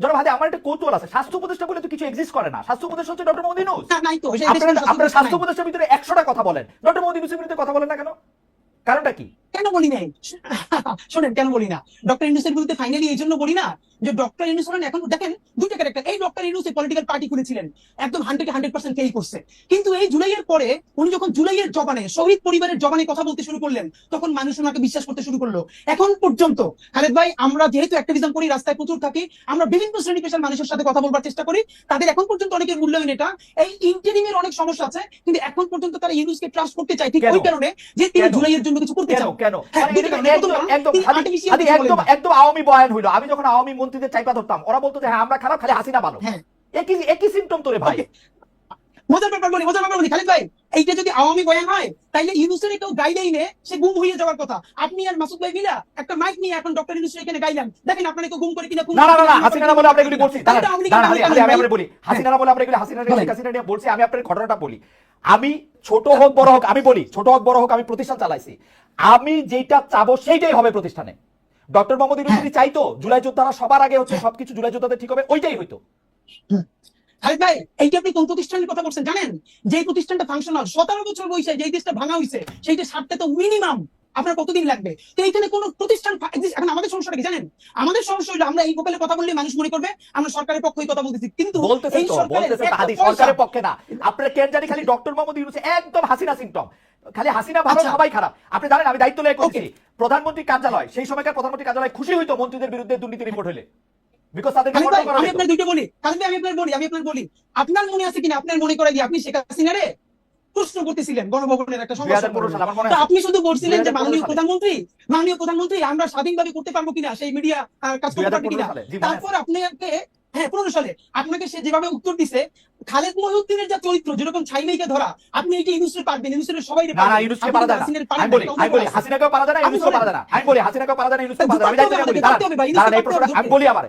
জনাব হাদি আমার একটা কৌতূহল আছে। স্বাস্থ্য উপদেষ্টা বলে তো কিছু এক্সিস্ট করে না। স্বাস্থ্য উপদেষ্টা হচ্ছে ডক্টর মোহাম্মদ ইউনুস না, নাই তো সে আপনারা স্বাস্থ্য উপদেষ্টার ভিতরে একশোটা কথা বলেন। ডক্টর মোহাম্মদ ইউনুসের বিরুদ্ধে কথা বলেন না কেন? কারণটা কি? কেন বলি নাই? শোনেন কেন বলি না? ডক্টর ইউনুসের বিরুদ্ধে ফাইনালি এই জন্য বলি না যে ডক্টর ইউনুস হলেন এখন দেখেন দুইটা ক্যারেক্টার এই ডক্টর ইউনুস এই পলিটিক্যাল পার্টি খুলেছিলেন। একদম হান্ড্রেড হান্ড্রেড পার্সেন্ট ফেল করছে। কিন্তু এই জুলাইয়ের পরে উনি যখন জুলাইয়ের জবানে শহীদ পরিবারের জবানে কথা বলতে শুরু করলেন তখন মানুষ ওনাকে বিশ্বাস করতে শুরু করল। এখন পর্যন্ত খালেদ ভাই আমরা যেহেতু অ্যাক্টিভিজম করি রাস্তায় প্রচুর থাকি আমরা বিভিন্ন শ্রেণি পেশার মানুষের সাথে কথা বলবার চেষ্টা করি তাদের এখন পর্যন্ত অনেকের মূল্যায়ন এটা। এই ইন্টারিমের অনেক সমস্যা আছে কিন্তু এখন পর্যন্ত তারা ইউনুসকে ট্রাস্ট করতে চায় ঠিক ওই কারণে যে তিনি? জুলাইয়ের জন্য কিছু করতে চান। কেন হ্যাঁ, মানে। একদম একদম আওয়ামী বয়ান হইল আমি যখন আওয়ামী মন্ত্রীদের চাইপা ধরতাম ওরা বলতো যে হ্যাঁ আমরা খারাপ খালি হাসিনা ভালো হ্যাঁ। একই একই সিমটম তোরে ভাই. মজার ব্যাপার বলি মজার ব্যাপার বলি খালিদ ভাই এইটা যদি আওয়ামী বয়ান হয় তাইলে ইউনুসের কেউ গাইডলাইনে সে গুম হয়ে যাওয়ার কথা। আপনি আর মাসুদ ভাই মিলা একটা মাইক নিয়ে এখন ডক্টর ইউনুসের এখানে গাইলেন দেখেন আপনারা কেউ গুম করে কিনা না না না হাসিনা বলে আমরা এগুলি বলছি। আমি গালি বলি হাসিনা বলে আমরা এগুলি হাসিনা। হাসিনা নিয়ে বলছি আমি আপনার ঘটনাটা বলি। আমি ছোট হোক বড় হোক আমি বলি ছোট হোক বড় হোক আমি প্রতিষ্ঠান চালাইছি। আমি যেটা চাবো সেইটাই হবে প্রতিষ্ঠানে। ডক্টর মোহাম্মদ ইউনুস হ্যাঁ। চাইতো জুলাই যোদ্ধারা সবার আগে হচ্ছে সবকিছু জুলাই যোদ্ধাদের ঠিক হবে ওইটাই হইতো। খালিদ ভাই এইটা আপনি কোন প্রতিষ্ঠানের কথা বলছেন জানেন? যে প্রতিষ্ঠানটা ফাংশনাল সতেরো বছর বয়সে যে দেশটা ভাঙা হয়েছে সেইটা সারতে তো মিনিমাম আপনার কতদিন লাগবে? তো এইখানে কোন প্রতিষ্ঠান এখন আমাদের সমস্যাটা কি জানেন? আমাদের সমস্যা হলো আমরা এই গোপালে কথা বললে মানুষ মনে করবে আমরা সরকারের পক্ষে কথা বলতেছি। কিন্তু এই সরকারের পক্ষে না। আপনার কেন জানি খালি ডক্টর মোহাম্মদ ইউনুস একদম হাসিনা সিমটম খালি হাসিনা ভালো আচ্ছা। সবাই খারাপ। আপনি জানেন আমি দায়িত্ব লেগে প্রধানমন্ত্রী কার্যালয় সেই সময়কার প্রধানমন্ত্রী কার্যালয় খুশি হইতো মন্ত্রীদের বিরুদ্ধে দুর্নীতি রিপোর্ট হলে বিকজ তাদেরকে খালিদ ভাই, control করা আমি আপনার দুইটা বলি। খালিদ আমি আপনার বলি আমি আপনার বলি। আপনার মনে আছে কিনা? আপনার মনে করে দিয়ে আপনি শেখ হাসিনারে প্রশ্ন করতেছিলেন গণভবনের একটা সংবাদ 2015 সালে আমার তো আছে। আপনি শুধু বলছিলেন যে মাননীয় প্রধানমন্ত্রী মাননীয় প্রধানমন্ত্রী আমরা স্বাধীনভাবে করতে পারব কিনা? সেই মিডিয়া কাজ করতে পারবে 2015 কিনা সালে জি আছে। তারপর আপনাকে হ্যাঁ পনেরো সালে আপনাকে সে যেভাবে উত্তর দিছে খালেদ মহিউদ্দিনের যা চরিত্র যেরকম ছাইমেইকে ধরা আপনি ইউনুসের পারবেন ইউনুসের সবাই না না ইউনুসকে পারা যায় আমি বলি আমি বলি হাসিনাকেও পারা যায় না আপনি পারা যায় না। আমি বলি হাসিনাকেও পারা যায় না ইউনুসকেও পারা যায় না। আমি বলি পারতে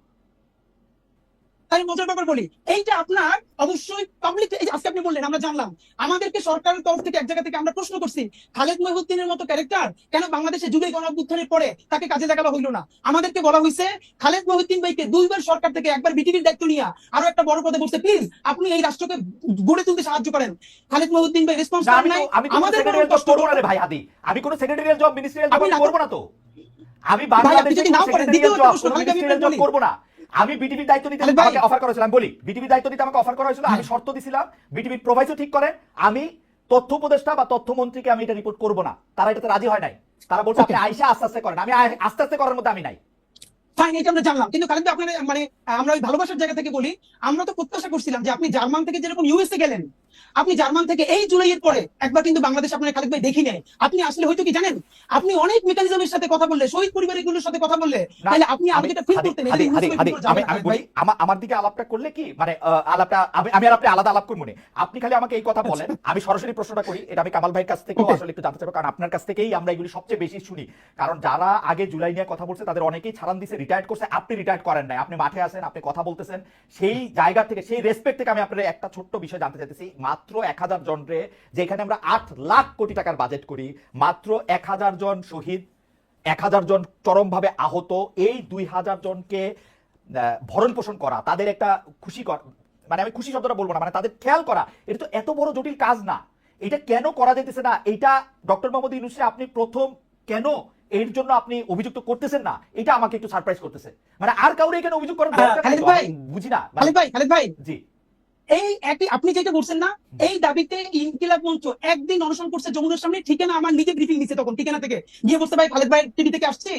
তাই মজার ব্যাপার বলি এইটা আপনার অবশ্যই পাবলিক আজকে আপনি বললেন আমরা জানলাম। আমাদেরকে সরকারের তরফ থেকে এক জায়গা থেকে আমরা প্রশ্ন করছি খালেদ মহিউদ্দিনের মতো ক্যারেক্টার কেন বাংলাদেশে যুগে গণ অভ্যুত্থানের পরে তাকে কাজে লাগানো হইল না? আমাদেরকে বলা হয়েছে খালেদ মহিউদ্দিন ভাইকে দুইবার সরকার থেকে একবার বিটিভির দায়িত্ব নিয়ে আরও একটা বড় পদে বসে প্লিজ আপনি এই রাষ্ট্রকে গড়ে তুলতে সাহায্য করেন। খালেদ মহিউদ্দিন ভাই রেসপন্স করেন আমি নাই। আমি আমাদের জব কষ্ট করব না রে ভাই হাদি আমি কোনো সেক্রেটারিয়াল জব মিনিস্ট্রিয়াল জব আপনি না- তো। আমি বাংলাদেশে যদি নাও করেন, দ্বিতীয় প্রশ্ন, আমি বলি। না। আমি বিটিভির দায়িত্ব নিতে। আমাকে অফার করা হয়েছিল আমি বলি বিটিভির দায়িত্ব নিতে আমাকে অফার করা হয়েছিল আমি হ্যাঁ। শর্ত দিছিলাম বিটিভির প্রোভাইসও ঠিক করে আমি তথ্য উপদেষ্টা বা তথ্যমন্ত্রীকে আমি এটা রিপোর্ট করব না তারা এটাতে রাজি হয় নাই তারা বলছে আপনি. আইসা আস্তে আস্তে করেন আমি আস্তে আস্তে করার মধ্যে আমি নাই ফাইন এটা আমরা জানলাম কিন্তু কারণ আপনার মানে আমরা ওই ভালোবাসার জায়গা থেকে বলি আমরা তো প্রত্যাশা করছিলাম যে আপনি জার্মান থেকে যেরকম ইউএসএ গেলেন আপনি জার্মান থেকে এই জুলাইয়ের পরে একবার কিন্তু বাংলাদেশ আপনার খালেদ ভাই দেখি নেই আপনি আসলে হয়তো কি জানেন? আপনি অনেক মেকানিজমের সাথে কথা বললে শহীদ পরিবারগুলোর সাথে কথা বললে তাহলে আপনি আমি- যেটা ফিল করতেন আমার দিকে আলাপটা করলে কি? মানে আলাপটা আমি আর আপনি আলাদা আলাপ করব না। আপনি খালি আমাকে এই কথা বলেন আমি সরাসরি প্রশ্নটা করি এটা আমি কামাল ভাইয়ের কাছ Okay. আসলে একটু জানতে চাইব কারণ আপনার কাছ থেকেই আমরা এগুলি সবচেয়ে বেশি শুনি। কারণ যারা আগে জুলাই নিয়ে কথা বলছে তাদের অনেকেই ছাড়ান দিছে রিটায়ার করছে আপনি রিটায়ার করেন নাই। আপনি মাঠে আছেন আপনি কথা বলতেছেন সেই জায়গা থেকে সেই রেসপেক্ট থেকে আমি আপনার একটা ছোট্ট বিষয় জানতে চাইতেছি। মাত্র এক হাজার জন রে যেখানে আমরা আট লাখ কোটি টাকার বাজেট করি মাত্র এক হাজার জন শহীদ এক হাজার জন চরমভাবে আহত এই দুই হাজার জনকে ভরণ পোষণ করা তাদের একটা খুশি মানে আমি খুশি শব্দটা বলব না মানে তাদের খেয়াল করা এটা তো এত বড় জটিল কাজ না। এটা কেন করা যেতেছে না? এটা ডক্টর মোহাম্মদ ইউনুসে আপনি প্রথম কেন এর জন্য আপনি অভিযুক্ত করতেছেন না? এটা আমাকে একটু সারপ্রাইজ করতেছে। মানে আর কাউরে এখানে অভিযোগ করার দরকার খালিদ বুঝি না মানে- ভাই খালেদ ভাই! জি। এই একই আপনি যেটা বলছেন না, এই দাবিতে ইনকিলাব মঞ্চ একদিন অনশন করছে যমুনার সামনে। ঠিকানা আমার নিজে ব্রিফিং তখন, ঠিকানা থেকে। গিয়ে বলছে, ভাই, খালেদ ভাই টিভি থেকে আসছে।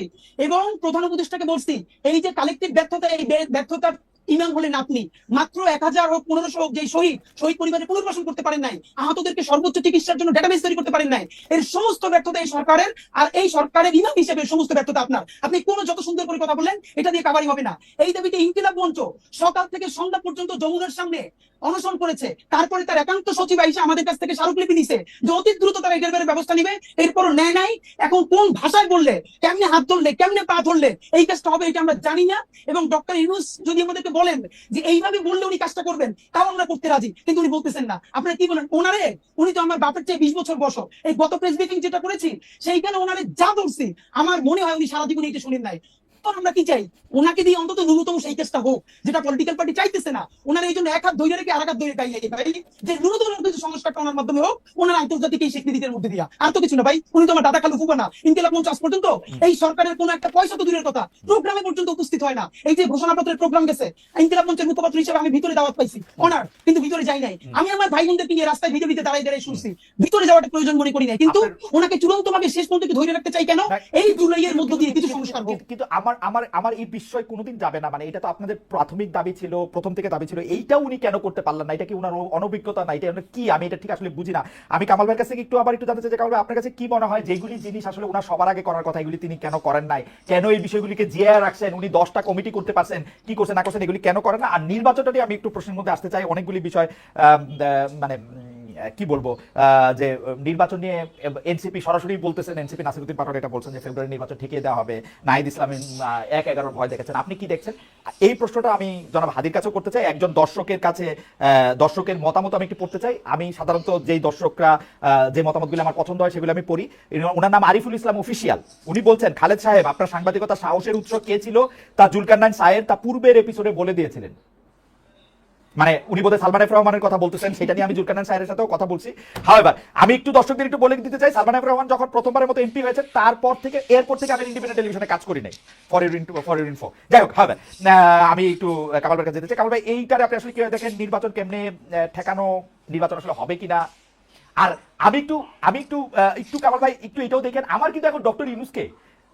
এবং প্রধান উপদেষ্টাকে বলছি, এই যে কালেকটিভ ব্যর্থতা, এই ব্যর্থতার ইমাম হলেন আপনি। মাত্র এক হাজার হোক পনেরোশো হোক যে শহীদ শহীদ পুনর্বাসন করতে পারেন নাই। আহতদেরকে সর্বোচ্চ চিকিৎসার জন্য ডেটাবেস তৈরি করতে পারেন নাই। এর সমস্ত ব্যর্থতা এই সরকারের, আর এই সরকারের ইমাম হিসেবে সমস্ত ব্যর্থতা আপনার। আপনি কোন যত সুন্দর করে কথা বললেন, এটা দিয়ে কাবারি হবে না। এই দাবিতে ইনকিলাব মঞ্চ সকাল থেকে সন্ধ্যা পর্যন্ত যমুনার সামনে অনশন করেছে। তারপরে তার একান্ত সচিব এসে আমাদের কাছ থেকে স্মারকলিপি নিছে। যে অতি দ্রুত তারা এটার ব্যাপারে ব্যবস্থা নিবে এরপর নেয় নাই। এখন কোন ভাষায় বললে, কেমনে হাত ধরলে, কেমনে পা ধরলে, এই কাজটা হবে এটা আমরা জানি না। এবং ডক্টর ইউনুস যদি আমাদেরকে বলেন যে এইভাবে বললে উনি কাজটা করবেন, তাও আমরা করতে রাজি। কিন্তু উনি বলতেছেন না। আপনারা কি বলেন? ওনারে? উনি তো আমার বাপের চেয়ে বিশ বছর বসো এই গত প্রেস ব্রিফিং যেটা করেছি, সেইখানে ওনারে যা ধরছি আমার মনে হয় উনি সারা জীবন এটা শুনেন নাই। তো আমরা কি চাই? ওনাকে দিয়ে অন্তত ন্যূনতম সেই কেসটা হোক যেটা পলিটিক্যাল পার্টি চাইতেছে না। ওনার এই জন্য এক হাত ধৈর্য রেখে আর এক হাত ধৈর্য ভাই যে ন্যূনতম কিছু সংস্কারটা ওনার মাধ্যমে হোক ওনার আন্তর্জাতিক এই স্বীকৃতির মধ্যে দিয়া। আর তো কিছু না ভাই উনি তো আমার দাদা খালু ফুবো না মঞ্চ পর্যন্ত এই সরকারের কোন একটা পয়সা তো দূরের কথা প্রোগ্রামে পর্যন্ত উপস্থিত হয় না। এই যে ঘোষণাপত্রের প্রোগ্রাম গেছে ইনকিলাব মঞ্চের মুখপাত্র হিসেবে আমি ভিতরে দাওয়াত পাইছি ওনার কিন্তু ভিতরে যাই নাই। আমি আমার ভাই বোনদেরকে নিয়ে রাস্তায় ভিতরে ভিতরে দাঁড়াই দাঁড়াই শুনছি। ভিতরে যাওয়াটা প্রয়োজন মনে করি নাই। কিন্তু ওনাকে চূড়ান্ত ভাবে শেষ পর্যন্ত ধরে রাখতে চাই কেন? এই জুলাইয়ের মধ্য দিয়ে কিছু সংস্কার হোক। কিন্তু- কিন্তু আমার আমার আমার এই বিষয় কোনোদিন যাবে না। মানে এটা তো আপনাদের প্রাথমিক দাবি ছিল, প্রথম থেকে দাবি ছিল। এইটা উনি কেন করতে পারলেন না? এটা কি উনার অনভিজ্ঞতা না? এটা কি? আমি এটা ঠিক আসলে বুঝি না। আমি কামাল ভাইয়ের কাছ একটু আবার একটু জানতে চাই, কামাল আপনার কাছে কি মনে হয় যেগুলি জিনিস আসলে উনার সবার আগে করার কথা, এগুলি তিনি কেন করেন নাই? কেন এই বিষয়গুলিকে জিয়া রাখছেন? উনি দশটা কমিটি করতে পারছেন, কি করছেন, না করছেন, এগুলি কেন করেন না? আর নির্বাচনটা আমি একটু প্রশ্নের মধ্যে আসতে চাই। অনেকগুলি বিষয় মানে কি বলব যে নির্বাচন নিয়ে এনসিপি সরাসরি বলতেছেন, এনসিপি নাসিরুদ্দিন পাটোয়ারি এটা বলছেন যে ফেব্রুয়ারি নির্বাচন ঠেকিয়ে দেওয়া হবে, নাহিদ ইসলামের এক এগারোর ভয় দেখেছেন। আপনি কি দেখছেন? এই প্রশ্নটা আমি জনাব হাদির কাছেও করতে চাই, একজন দর্শকের কাছে দর্শকের মতামত আমি একটু পড়তে চাই। আমি সাধারণত যেই দর্শকরা যে মতামতগুলো আমার পছন্দ হয় সেগুলো আমি পড়ি। ওনার নাম আরিফুল ইসলাম অফিসিয়াল। উনি বলছেন, খালেদ সাহেব, আপনার সাংবাদিকতা সাহসের উৎস কে ছিল? তা জুলকান্নাইন সাহেব তা পূর্বের এপিসোডে বলে দিয়েছিলেন। মানে উনি বোধহয় সালমান রহমানের কথা বলতেছেন, সেটা নিয়ে আমি জুলকানান সাহেবের সাথেও কথা বলছি। হাওয়েভার আমি একটু দর্শকদের একটু বলে দিতে চাই, সালমান রহমান যখন প্রথমবারের মতো এমপি হয়েছে, তারপর থেকে, এরপর থেকে আমি ইন্ডিপেন্ডেন্ট টেলিভিশনে কাজ করি নাই। For your into for your info যাই হোক হবে আমি একটু কামাল ভাইয়ের কাছে যেতে চাই। কামাল ভাই, এইটারে আপনি আসলে কীভাবে দেখেন? নির্বাচন কেমনে ঠেকানো? নির্বাচন আসলে হবে কিনা? আর আমি একটু আমি একটু একটু কামাল ভাই, একটু এটাও দেখেন। আমার কিন্তু এখন ডক্টর ইউনুসকে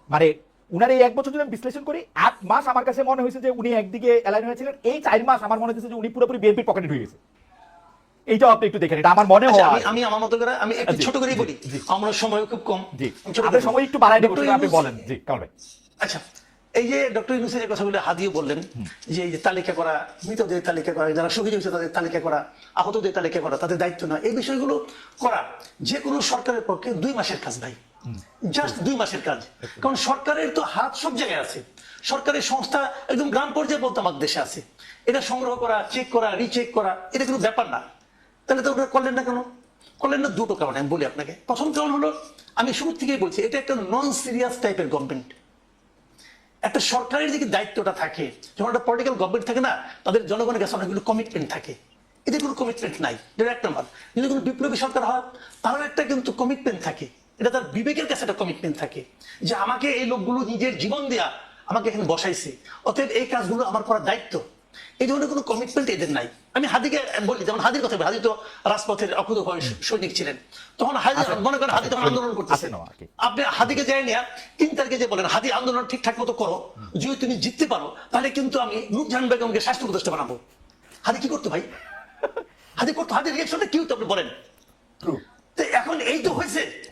মানে উনার এই এক বছর যদি আমি বিশ্লেষণ করি আট মাস আমার কাছে মনে হয়েছে যে উনি একদিকে অ্যালাইন হয়েছিলেন। এই চার মাস আমার মনে হচ্ছে যে উনি পুরোপুরি বিএনপির পকেটে ঢুকে গেছে। আপনি একটু দেখেন এটা আমার মনে আচ্ছা, হয় আমি আমি আমার মতো করে আমি একটু ছোট করেই জি, বলি। আমার সময় খুব কম। জি। আপনার সময় একটু বাড়াই দেবো আপনি বলেন। জি কামাল ভাই। আচ্ছা এই যে ডক্টর ইউনুসের কথাগুলো হাদিও বললেন যে এই যে তালিকা করা মৃতদের তালিকা করা যারা শহীদ হয়েছে তাদের তালিকা করা আহতদের তালিকা করা তাদের দায়িত্ব না এই বিষয়গুলো করা। যে কোনো সরকারের পক্ষে দুই মাসের কাজ ভাই। জাস্ট দুই মাসের কাজ। কারণ সরকারের তো হাত সব জায়গায় আছে। সরকারের সংস্থা একদম গ্রাম পর্যায়ে বলতে আমাদের দেশে আছে। এটা সংগ্রহ করা চেক করা রিচেক করা এটা কোনো ব্যাপার না। তাহলে তো করলেন না কেন? করলেন না দুটো কারণে আমি বলি আপনাকে। প্রথম কারণ হলো আমি শুরু থেকেই বলছি এটা একটা নন সিরিয়াস টাইপের গভর্নমেন্ট একটা সরকারের দিকে দায়িত্বটা থাকে। যখন একটা পলিটিক্যাল গভর্নমেন্ট থাকে না তাদের জনগণের কাছে অনেকগুলো কমিটমেন্ট থাকে। এদের কোনো কমিটমেন্ট নাই। এটা এক নম্বর। যদি কোনো বিপ্লবী সরকার হয় তাহলে একটা কিন্তু কমিটমেন্ট থাকে। এটা তার বিবেকের কাছে একটা কমিটমেন্ট থাকে যে আমাকে এই লোকগুলো নিজের জীবন দেয়া আমাকে এখানে বসাইছে। অতএব এই কাজগুলো আমার করার দায়িত্ব। এই ধরনের কোনো কমিটমেন্ট এদের নাই। আমি হাদিকে বলি যেমন হাদির কথা হাদি তো রাজপথের অকুত সৈনিক ছিলেন। তখন হাদি মনে করেন হাদি তখন আন্দোলন করতেছে। আছেনও আর কি। আপনি হাদিকে যাই নিয়ে তিন তারিখে যে বলেন হাদি আন্দোলন ঠিকঠাক মতো করো যদি তুমি জিততে পারো তাহলে কিন্তু আমি নুরজাহান বেগমকে স্বাস্থ্য উপদেষ্টা বানাবো। হাদি কি করতো ভাই? হাদি করতো? হাদির রিয়েকশনটা কি হতো আপনি বলেন। এখন এই তো হয়েছে।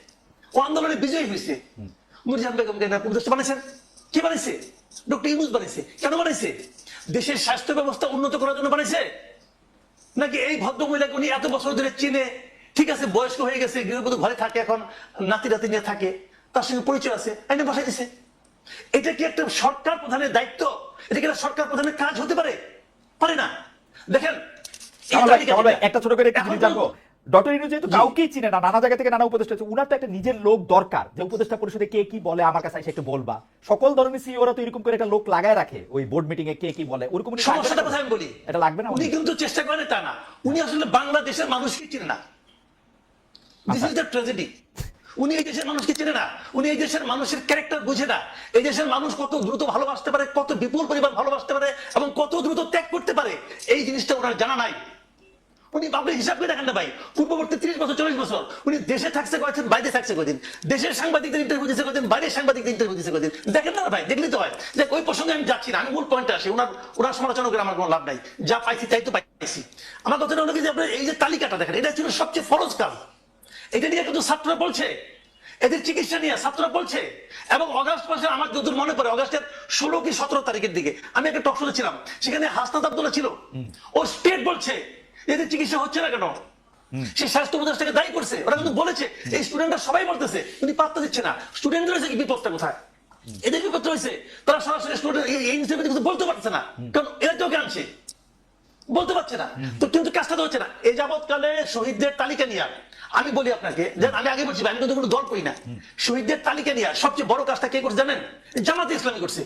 ও আন্দোলনে বিজয়ী হয়েছে। নুরজাহান বেগমকে না উপদেষ্টা বানাইছেন কি বানাইছে ডক্টর ইউনুস বানাইছে কেন বানাইছে দেশের স্বাস্থ্য ব্যবস্থা উন্নত করার জন্য বানাইছে নাকি এই ভদ্র মহিলাকে উনি এত বছর ধরে চিনে? ঠিক আছে বয়স্ক হয়ে গেছে গৃহবধূ ঘরে থাকে এখন নাতি নাতি নিয়ে থাকে তার সঙ্গে পরিচয় আছে আইনে বসাই দিছে। এটা কি একটা সরকার প্রধানের দায়িত্ব? এটা কি সরকার প্রধানের কাজ হতে পারে? পারে না। দেখেন একটা ছোট করে একটা জিনিস জানব। ডক্টর ইনু যেহেতু কাউকেই চিনে না নানা জায়গা থেকে নানা উপদেষ্টা আছে উনার তো একটা নিজের লোক দরকার যে উপদেষ্টা পরিষদে কে কি বলে আমার কাছে এসে একটু বলবা। সকল ধরনের সিইওরা তো এরকম করে একটা লোক লাগায় রাখে ওই বোর্ড মিটিং এ কে কি বলে ওরকম উনি সমস্যাটা? কোথায় আমি বলি? এটা লাগবে না উনি? কিন্তু চেষ্টা করেন তা না। উনি আসলে বাংলাদেশের মানুষকে চিনে না। দিস ইজ দ্য ট্র্যাজেডি উনি এই দেশের মানুষকে চেনে না। উনি এই দেশের মানুষের ক্যারেক্টার বুঝে না। এই দেশের মানুষ কত দ্রুত ভালোবাসতে পারে কত বিপুল পরিমাণ ভালোবাসতে পারে এবং কত দ্রুত ত্যাগ করতে পারে এই জিনিসটা ওনার জানা নাই। উনি আপনি হিসাব করে দেখেন না ভাই। পূর্ববর্তী ত্রিশ বছর চল্লিশ বছর। উনি দেশে থাকছে কয়েছেন বাইরে থাকছে কদিন দেশের সাংবাদিকদের ইন্টারভিউ দিচ্ছে কদিন বাইরের সাংবাদিকদের ইন্টারভিউ দিচ্ছে কদিন দেখেন না ভাই দেখলি তো হয়। যে ওই প্রসঙ্গে আমি যাচ্ছি না আমি মূল পয়েন্টে আসি। ওনার ওনার সমালোচনা করে আমার কোনো লাভ নাই। যা পাইছি তাই তো পাইছি। আমার কথাটা হলো কি যে আপনার এই যে তালিকাটা দেখেন এটা ছিল সবচেয়ে ফরজ কাজ। এটা নিয়ে কিন্তু ছাত্ররা বলছে এদের চিকিৎসা নিয়ে ছাত্ররা বলছে এবং অগাস্ট মাসে আমার যতদূর মনে পড়ে অগাস্টের ষোলো কি সতেরো তারিখের দিকে আমি একটা টক শোতে ছিলাম সেখানে হাসনাত আব্দুল্লাহ ছিল। ও স্টেট বলছে এদের চিকিৎসা হচ্ছে না কেন? সে স্বাস্থ্য উপদেষ্টাকে দায়ী করছে। ওরা কিন্তু বলেছে এই স্টুডেন্টরা সবাই বলতেছে কিন্তু পাত্তা দিচ্ছে না। স্টুডেন্টদের হয়েছে বিপদটা কোথায়? এদের বিপদটা হয়েছে তারা সরাসরি স্টুডেন্ট এই ইনস্টিটিউটে কিছু বলতে পারছে না। কারণ এরা তো আনছে। বলতে পারছে না। তো কিন্তু কাজটা তো হচ্ছে না। এই যাবৎকালে শহীদদের তালিকা নিয়ে আমি বলি আপনাকে যে আমি আগে বলছি আমি কিন্তু কোনো দল করি না। শহীদদের তালিকা নিয়ে সবচেয়ে বড় কাজটা কে করছে জানেন? জামাতে ইসলামী করছে।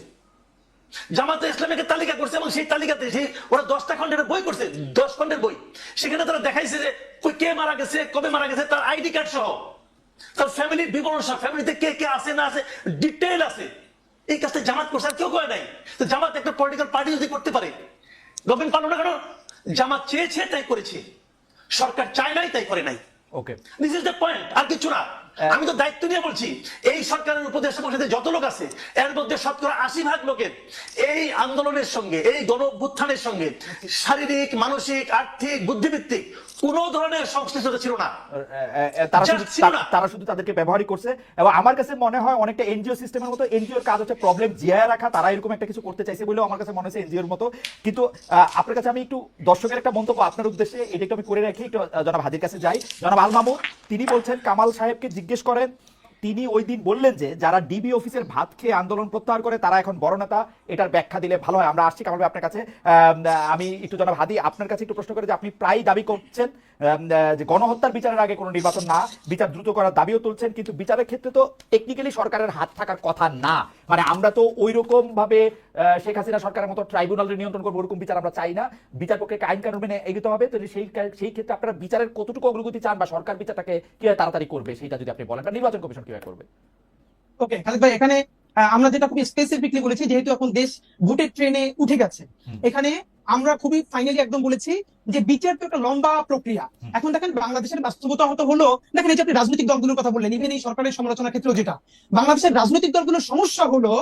জামাতে ইসলামীকে তালিকা করছে এবং সেই তালিকাতে সেই ওরা দশটা খন্ডের বই করছে দশ খন্ডের বই। সেখানে তারা দেখাইছে যে কই কে মারা গেছে কবে মারা গেছে তার আইডি কার্ড সহ। তার ফ্যামিলির বিবরণ সহ ফ্যামিলিতে কে কে আছে না আছে ডিটেইল আছে। এই কাজটা জামাত করছে আর কেউ করে নাই। তো জামাত একটা পলিটিক্যাল পার্টি যদি করতে পারে গভর্নমেন্ট পারল না কেন? জামাত চেয়েছে তাই করেছে। সরকার চায় নাই তাই করে নাই। Okay this is the point আর কিছু না। আমি তো দায়িত্ব নিয়ে বলছি এই সরকারের উপদেষ্টা পরিষদে যত লোক আছে এর মধ্যে শতকরা আশি ভাগ লোকের এই আন্দোলনের সঙ্গে এই গণ অভ্যুত্থানের সঙ্গে শারীরিক মানসিক আর্থিক বুদ্ধিভিত্তিক কোন ধরনের সংশ্লিষ্টতা ছিল না। তারা শুধু ছিল তা- না। তারা শুধু তাদেরকে ব্যবহারই করছে এবং আমার কাছে মনে হয় অনেকটা এনজিও সিস্টেমের মতো এনজিওর কাজ হচ্ছে প্রবলেম জিয়ায় রাখা তারা এরকম একটা কিছু করতে চাইছে বলেও আমার কাছে মনে এনজিওর মতো। কিন্তু আহ, আপনার কাছে আমি একটু দর্শকের একটা মন্তব্য আপনার উদ্দেশ্যে এটা একটু আমি করে রাখি একটু জনাব হাজির কাছে যাই। জনাব আল মামুদ তিনি বলছেন কামাল সাহেবকে জিজ্ঞেস করেন, তিনি ওই দিন বললেন যে, যারা ডিবি অফিসের ভাত খেয়ে আন্দোলন প্রত্যাহার করে, তারা এখন বড় নেতা এটার ব্যাখ্যা দিলে ভালো হয়। আমরা আসছি কামাল আপনার কাছে। আমি একটু জনাব হাদি, আপনার কাছে একটু প্রশ্ন করে যে, আপনি প্রায় দাবি করছেন যে গণহত্যার বিচারের আগে কোনো নির্বাচন না, বিচার দ্রুত করার দাবিও তুলছেন, কিন্তু বিচারের ক্ষেত্রে তো টেকনিক্যালি সরকারের হাত থাকার কথা না। মানে আমরা তো ওই রকম ভাবে শেখ হাসিনা সরকারের মতো ট্রাইব্যুনালের নিয়ন্ত্রণ করব ওরকম বিচার আমরা চাই না। বিচার পক্ষে আইন কানুন মেনে এগোতে হবে তো সেই সেই ক্ষেত্রে আপনারা বিচারের কতটুকু অগ্রগতি চান বা সরকার বিচারটাকে কীভাবে তাড়াতাড়ি করবে সেটা যদি আপনি বলেন। নির্বাচন কমিশন কীভাবে করবে? ওকে খালিদ ভাই, এখানে আমরা যেটা খুবই স্পেসিফিকলি বলেছি যেহেতু এখন দেশ ভোটের ট্রেনে উঠে গেছে। এখানে আমরা খুবই ফাইনালি একদম বলেছি যে বিচার তো একটা লম্বা প্রক্রিয়া। এখন দেখেন বাংলাদেশের বাস্তবতা হতো হলো দেখেন এই যে আপনি রাজনৈতিক দলগুলোর কথা বললেন ইভেন এই সরকারের সমালোচনা ক্ষেত্রে যেটা। বাংলাদেশের রাজনৈতিক দলগুলোর সমস্যা হলো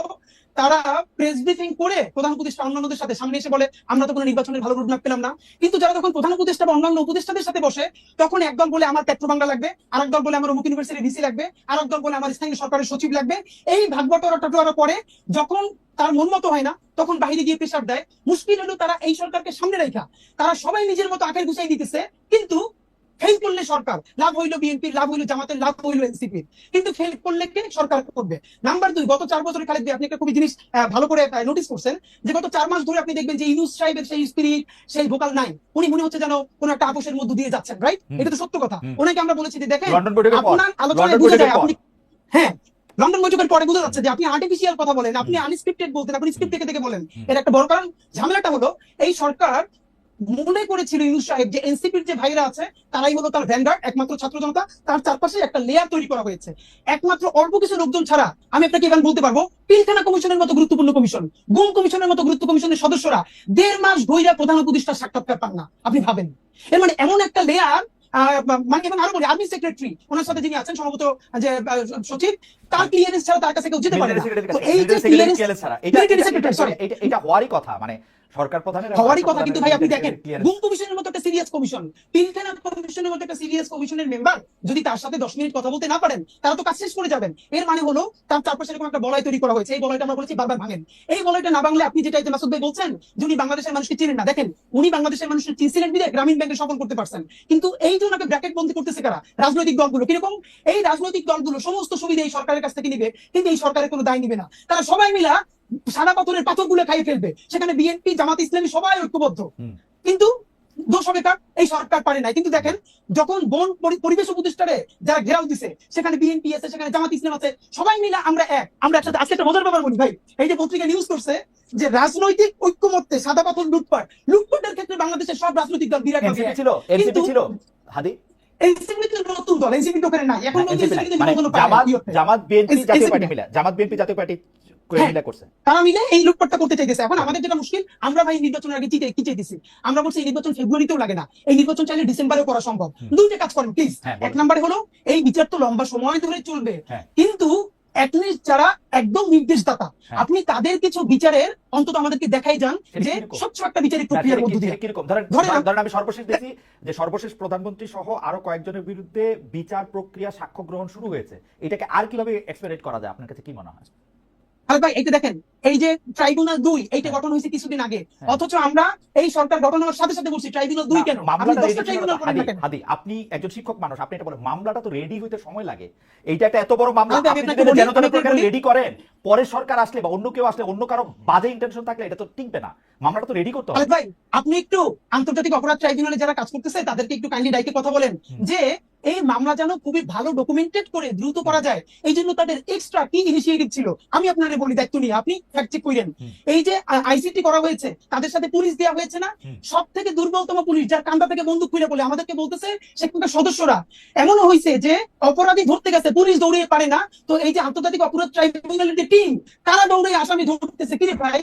তারা প্রেস ব্রিফিং করে প্রধান উপদেষ্টা অন্যান্যদের সাথে সামনে এসে বলে, আমরা তো কোনো নির্বাচনের ভালো রোডম্যাপ পেলাম না। কিন্তু যারা তখন প্রধান উপদেষ্টা বা অন্যান্য উপদেষ্টাদের সাথে বসে, তখন একদল বলে, আমার পেট্রো বাংলা লাগবে। আর দল বলে, আমার অমুক ইউনিভার্সিটি ভিসি লাগবে। আর দল বলে, আমার স্থানীয় সরকারের সচিব লাগবে। এই ভাগ বটরা টটরা পরে যখন তার মন মতো হয় না, তখন বাইরে গিয়ে প্রেশার দেয়। মুশকিল হলো তারা এই সরকারকে সামনে রেখা। তারা সবাই নিজের মতো আখের গুছাই দিতেছে। কিন্তু ফেল করলে সরকার লাভ হইল বিএনপি লাভ হইল জামাতের লাভ হইল এনসিপি। কিন্তু ফেল করলে কে সরকার করবে? নাম্বার দুই গত চার বছরে খালেদ আপনি একটা খুবই জিনিস ভালো করে নোটিস করছেন যে গত চার মাস ধরে আপনি দেখবেন যে ইউনুস সাহেবের সেই স্পিরিট সেই ভোকাল নাই। উনি মনে হচ্ছে যেন কোন একটা আপোষের মধ্য দিয়ে যাচ্ছেন রাইট এটা তো সত্য কথা। ওনাকে আমরা বলেছি যে দেখেন আপনার আলোচনায় বোঝা যায় আপনি হ্যাঁ লন্ডন বৈঠকের পরে বোঝা যাচ্ছে যে আপনি আর্টিফিশিয়াল কথা বলেন আপনি আনস্ক্রিপ্টেড বলতেন আপনি স্ক্রিপ্ট থেকে থেকে বলেন। এর একটা বড় কারণ ঝামেলাটা হলো এই সরকার মনে করেছিল ইউনুস সাহেব যে এনসিপির যে ভাইরা আছে তারাই হলো তার ভ্যানগার্ড একমাত্র ছাত্র জনতা তার চারপাশে একটা লেয়ার তৈরি করা হয়েছে। একমাত্র অল্প কিছু লোকজন ছাড়া আমি আপনাকে এখানে বলতে পারব পিলখানা কমিশনের মতো গুরুত্বপূর্ণ কমিশন গুম কমিশনের মতো গুরুত্ব কমিশনের সদস্যরা দেড় মাস ধৈর্য প্রধান উপদেষ্টার সাক্ষাৎকার পান না আপনি ভাবেন। এর মানে এমন একটা লেয়ার মানে এবং আরও বলি আর্মি সেক্রেটারি ওনার সাথে যিনি আছেন সম্ভবত যে সচিব তার ক্লিয়ারেন্স ছাড়া তার কাছে কেউ যেতে পারে না। তো এই যে ক্লিয়ারেন্স secretary, sorry. এটা হওয়ারই কথা মানে সরকার প্রধানের হওয়ারই কথা কিন্তু ভাই আপনি দেখেন গুম কমিশনের মতো একটা সিরিয়াস কমিশন পিলখানা কমিশনের মতো একটা সিরিয়াস কমিশনের মেম্বার যদি তার সাথে দশ মিনিট কথা বলতে না পারেন তারা তো কাজ শেষ করে যাবেন। এর মানে হলো তার চারপাশে এরকম একটা বলয় তৈরি করা হয়েছে। এই বলয়টা আমরা বলেছি বারবার ভাঙেন। এই বলয়টা না ভাঙলে আপনি যেটা মাসুদ ভাই বলছেন যে উনি বাংলাদেশের মানুষকে চিনেন না। দেখেন উনি বাংলাদেশের মানুষের চিনছিলেন বিদে গ্রামীণ ব্যাংকে সফল করতে পারছেন। কিন্তু এই যে ওনাকে ব্র্যাকেট বন্দি করতেছে কারা? রাজনৈতিক দলগুলো। কীরকম? এই রাজনৈতিক দলগুলো সমস্ত সুবিধা এই সরকারের কাছ থেকে নিবে কিন্তু এই সরকারের কোনো দায় নিবে না। তারা সবাই মিলা সাদা পাথরের পাথরগুলো খাইয়ে ফেলবে। সেখানে বিএনপি জামাত ইসলামী সবাই ঐক্যবদ্ধ। কিন্তু দোষ হবে কার? এই সরকার পারে নাই। কিন্তু দেখেন যখন বন পরিবেশ উপদেষ্টারে যারা ঘেরাও দিছে সেখানে বিএনপি আছে সেখানে জামাত ইসলাম আছে সবাই মিলে আমরা এক। আমরা একসাথে আজকে একটা মজার ব্যাপার বলি ভাই। এই যে পত্রিকা নিউজ করছে যে রাজনৈতিক ঐক্যমত্যে সাদা পাথর লুটপাট। লুটপাটের ক্ষেত্রে বাংলাদেশের সব রাজনৈতিক দল বিরাট ছিল ছিল। হাদি। NCP মানে জামাত বিএনপি জাতীয় পার্টি। জামাত বিএনপি জাতীয় পার্টি হ্যাঁ। করছে তারা মিলে এই লুটপাটটা করতে চাইতেছে। এখন আমাদের যেটা মুশকিল আমরা ভাই নির্বাচনের আগে চিটে কি চাইতেছি আমরা বলছি এই নির্বাচন ফেব্রুয়ারিতেও লাগে না। এই নির্বাচন চাইলে ডিসেম্বরেও করা সম্ভব। দুইটা কাজ করেন প্লিজ হ্যাঁ, এক নম্বরে হলো এই বিচার তো লম্বা সময় ধরে চলবে। হ্যাঁ। কিন্তু অ্যাটলিস্ট যারা একদম নির্দেশদাতা। আপনি তাদের কিছু বিচারের অন্তত আমাদেরকে দেখাই যান যে? স্বচ্ছ একটা বিচারিক প্রক্রিয়ার মধ্য দিয়ে। কীরকম? ধরেন আমি সর্বশেষ দেখি যে সর্বশেষ প্রধানমন্ত্রী সহ আরও কয়েকজনের বিরুদ্ধে বিচার প্রক্রিয়া সাক্ষ্য গ্রহণ শুরু হয়েছে। এটাকে আর কীভাবে করা যায়? আপনার কাছে কি মনে হয়? আরে ভাই এটা দেখেন এই যে ট্রাইব্যুনাল দুই এইটা হ্যাঁ। গঠন হয়েছে কিছুদিন আগে। হ্যাঁ। অথচ আমরা এই সরকার গঠন হওয়ার সাথে সাথে বলছি ট্রাইব্যুনাল দুই কেন? আপনি হাদি, একজন শিক্ষক মানুষ আপনি এটা বলেন মামলাটা তো রেডি হইতে সময় লাগে। এইটা একটা এত বড় মামলা আপনি। রেডি করেন পরে সরকার আসলে বা অন্য কেউ আসলে অন্য কারও বাজে ইন্টেনশন থাকলে এটা তো টিকবে না। মামলাটা তো রেডি করতে হবে। ভাই আপনি একটু আন্তর্জাতিক অপরাধ ট্রাইব্যুনালে যারা কাজ করতেছে তাদেরকে একটু কাইন্ডলি ডাইকে কথা বলেন। যে এই মামলা যেন খুবই ভালো ডকুমেন্টেড করে দ্রুত করা যায় এই জন্য তাদের এক্সট্রা কি ইনিশিয়েটিভ ছিল। আমি আপনাকে বলি দায়িত্ব নিয়ে আপনি ফ্যাক্ট চেক করেন। এই যে আইসিটি করা হয়েছে তাদের সাথে পুলিশ দেওয়া হয়েছে না? সব থেকে দুর্বলতম পুলিশ যার কান্দা থেকে বন্দুক খুলে বলে আমাদেরকে বলতেছে সেখানকার সদস্যরা। এমনও হয়েছে যে অপরাধী ধরতে গেছে পুলিশ দৌড়িয়ে পারে না। তো এই যে আন্তর্জাতিক অপরাধ ট্রাইব্যুনালের যে টিম তারা দৌড়ে আসামি ধরতেছে? কিরে ভাই?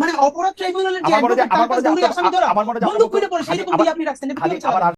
মানে অপরাধ ট্রাইব্যুনালের যে মনে হয় মনে হয় আপনার- আসামি ধরা মনে হয় বন্দুক আপনার- খুলে পড়ে সেই রকম আপনি রাখছেন